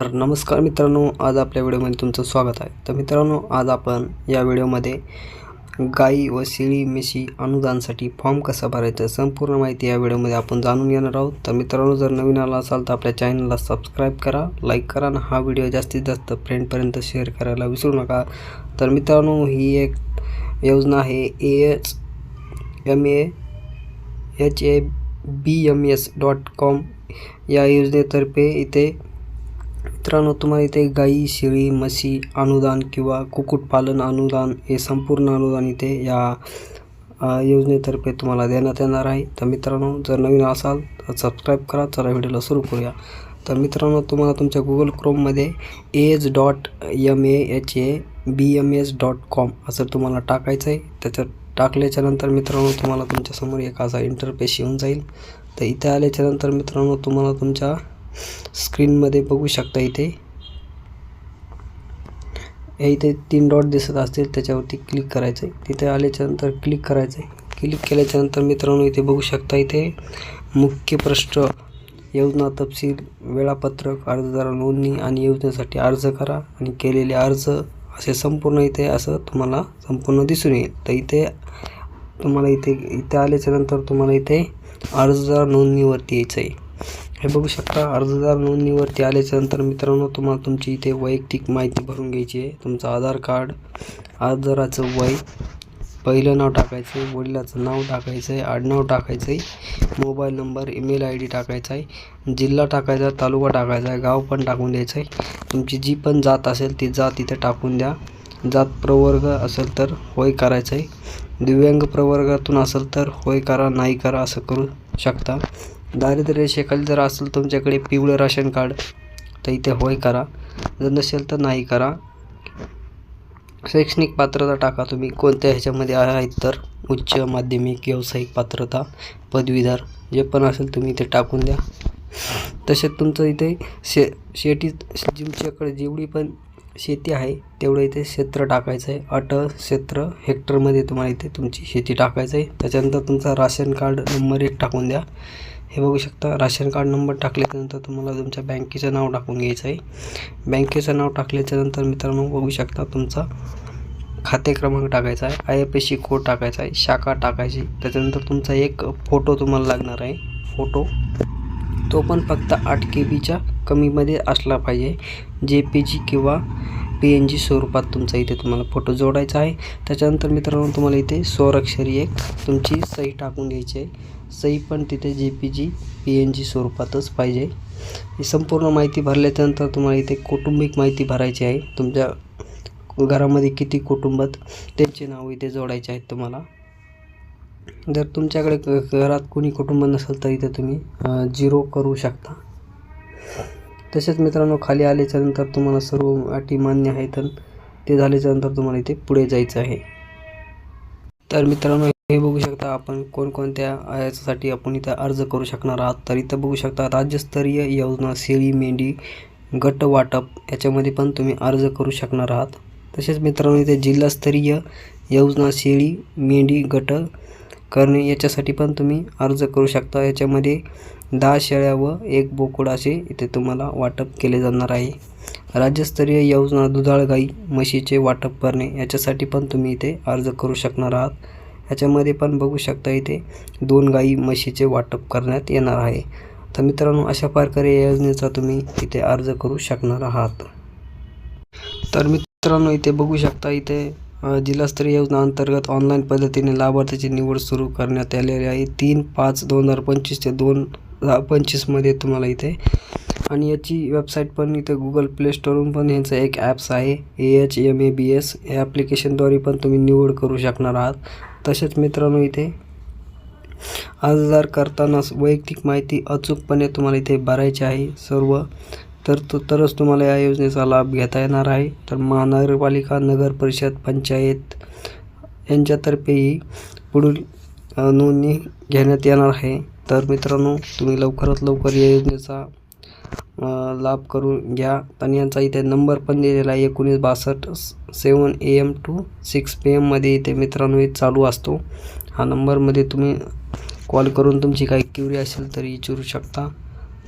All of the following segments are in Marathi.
तर नमस्कार मित्रांनो आज आपल्या व्हिडिओमध्ये तुमचं स्वागत आहे. तर मित्रांनो आज आपण या व्हिडिओमध्ये गाई व शेळी म्हशी अनुदानसाठी फॉर्म कसा भरायचा संपूर्ण माहिती या व्हिडिओमध्ये आपण जाणून घेणार आहोत. तर मित्रांनो जर नवीन आला असाल तर आपल्या चॅनलला सबस्क्राईब करा लाईक करा आणि हा व्हिडिओ जास्तीत जास्त फ्रेंडपर्यंत शेअर करायला विसरू नका. तर मित्रांनो ही एक योजना आहे. A H M A H A B M S dot com या योजनेतर्फे इथे मित्रांनो तुम्हाला इथे गाई शेळी म्हशी अनुदान किंवा कुक्कुटपालन अनुदान हे संपूर्ण अनुदान इथे या योजनेतर्फे तुम्हाला देण्यात येणार आहे. तर मित्रांनो जर नवीन असाल तर सबस्क्राईब करा. चला व्हिडिओला सुरू करूया. तर मित्रांनो तुम्हाला तुमच्या गुगल क्रोममध्ये age dot M A H A B M S dot com असं तुम्हाला टाकायचं आहे. त्याच्यात टाकल्याच्यानंतर मित्रांनो तुम्हाला तुमच्यासमोर एक असा इंटरफेस येऊन जाईल. तर इथे आल्याच्यानंतर मित्रांनो तुम्हाला तुमच्या स्क्रीनमध्ये बघू शकता इथे. हे इथे तीन डॉट दिसत असतील त्याच्यावरती क्लिक करायचं आहे तिथे आल्याच्यानंतर क्लिक करायचं आहे क्लिक केल्याच्यानंतर मित्रांनो इथे बघू शकता इथे मुख्य पृष्ठ योजना तपशील वेळापत्रक अर्जदार नोंदणी आणि योजनेसाठी अर्ज करा आणि केलेले अर्ज असे संपूर्ण इथे असं तुम्हाला संपूर्ण दिसून येईल. तर इथे तुम्हाला इथे इथे आल्याच्यानंतर तुम्हाला इथे अर्जदार नोंदणीवरती यायचं आहे हे बघू शकता अर्जदार नोंदणीवरती आल्याच्यानंतर मित्रांनो तुम्हाला तुमची इथे वैयक्तिक माहिती भरून घ्यायची आहे. तुमचं आधार कार्ड आधाराचं वय पहिलं नाव टाकायचं आहे वडिलाचं नाव टाकायचं आहे आडनाव टाकायचं आहे mobile number email I D टाकायचा आहे जिल्हा टाकायचा आहे तालुका टाकायचा आहे गाव पण टाकून द्यायचं आहे तुमची जी पण जात असेल ती जात इथे टाकून द्या. जात प्रवर्ग असेल तर होय करायचं आहे दिव्यांग प्रवर्गातून असेल तर होय करा नाही करा असं करू शकता. दारिद्र्य रेषेखाली जर असेल तुमच्याकडे पिवळं राशन कार्ड तर इथे होय करा. जर नसेल तर नाही करा. शैक्षणिक पात्रता टाका तुम्ही. कोणत्या ह्याच्यामध्ये आहेत तर उच्च माध्यमिक व्यावसायिक पात्रता पदवीधर जे पण असेल तुम्ही इथे टाकून द्या. तसेच तुमचं इथे शे शेटी तुमच्याकडे जेवढी पण शेती आहे तेवढं इथे क्षेत्र टाकायचं आहे. अट क्षेत्र हेक्टरमध्ये तुम्हाला इथे तुमची शेती टाकायचं आहे. त्याच्यानंतर तुमचा राशन कार्ड नंबर एक टाकून द्या. हे बघू शकता राशन कार्ड नंबर टाकल्याच्यानंतर तुम्हाला तुमच्या बँकेचं नाव टाकून घ्यायचं आहे. बँकेचं नाव टाकल्याच्यानंतर मित्रांनो बघू शकता तुमचा खाते क्रमांक टाकायचा आहे. I F S C code टाकायचा आहे. शाखा टाकायची. त्याच्यानंतर तुमचा एक फोटो तुम्हाला लागणार आहे. फोटो. तो पण फक्त आठ के बीच्या कमीमध्ये असला पाहिजे. जे पी जी किंवा पी एन जी स्वरूपात तुमचा इथे तुम्हाला फोटो जोडायचा आहे. त्याच्यानंतर मित्रांनो तुम्हाला इथे स्वराक्षरी एक तुमची सही टाकून घ्यायची आहे. सही पण तिथे J P G P N G स्वरूपातच पाहिजे. ही संपूर्ण माहिती भरल्याच्यानंतर तुम्हाला इथे कौटुंबिक माहिती भरायची आहे. तुमच्या घरामध्ये किती कुटुंबात त्यांचे नाव इथे जोडायचे आहेत तुम्हाला. जर तुमच्याकडे घरात कोणी कुटुंब नसेल तर इथे तुम्ही झिरो करू शकता. तसेच मित्रांनो खाली आल्याच्यानंतर तुम्हाला सर्व अटी मान्य आहेत तर ते झाल्याच्यानंतर तुम्हाला इथे पुढे जायचं आहे. तर मित्रांनो हे बघू शकता आपण कोणकोणत्या याच्यासाठी आपण इथं अर्ज करू शकणार आहात. तर इथं बघू शकता राज्यस्तरीय योजना शेळी मेंढी गट वाटप याच्यामध्ये पण तुम्ही अर्ज करू शकणार आहात. तसेच मित्रांनो इथे जिल्हास्तरीय योजना शेळी मेंढी गट करणे याच्यासाठी पण तुम्ही अर्ज करू शकता. याच्यामध्ये दहा शेळ्या व एक बोकड असे इथे तुम्हाला वाटप केले जाणार आहे. राज्यस्तरीय योजना दुधाळ गाई म्हशीचे वाटप करणे याच्यासाठी पण तुम्ही इथे अर्ज करू शकणार आहात. ह्याच्यामध्ये पण बघू शकता इथे दोन गाई म्हशीचे वाटप करण्यात येणार आहे. तर मित्रांनो अशा प्रकारे या योजनेचा तुम्ही इथे अर्ज करू शकणार आहात. तर मित्रांनो इथे बघू शकता इथे जिल्हास्तरीय योजना अंतर्गत ऑनलाईन पद्धतीने लाभार्थीची निवड सुरू करण्यात आलेली आहे. तीन पाच दोन हजार पंचवीस ते दोन हजार पंचवीसमध्ये तुम्हाला इथे आणि याची वेबसाईट पण इथे गुगल प्ले स्टोरून पण यांचं एक ॲप्स आहे. A H M A B S या ॲप्लिकेशनद्वारे पण तुम्ही निवड करू शकणार आहात. तसेच मित्रांनो इथे अर्जदार करताना वैयक्तिक माहिती अचूकपणे तुम्हाला इथे भरायची आहे. सर्व तर तो तरच तुम्हाला या योजनेचा लाभ घेता येणार आहे. तर महानगरपालिका नगर परिषद पंचायत यांच्यातर्फेही पुढील नोंदणी घेण्यात येणार आहे. तर मित्रांनो तुम्ही लवकरात लवकर या योजनेचा लाभ करून घ्या. आणि यांचा इथे नंबर पण दिलेला आहे एकोणीस बासष्ट seven A M two six P एममध्ये इथे मित्रांनो हे चालू असतो. हा नंबरमध्ये तुम्ही कॉल करून तुमची काही क्युरी असेल तरी विचारू शकता.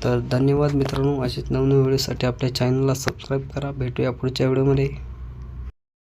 तर धन्यवाद मित्रांनो. असेच नवनवीन व्हिडिओसाठी आपल्या चॅनलला सबस्क्राईब करा. भेटूया पुढच्या व्हिडिओमध्ये.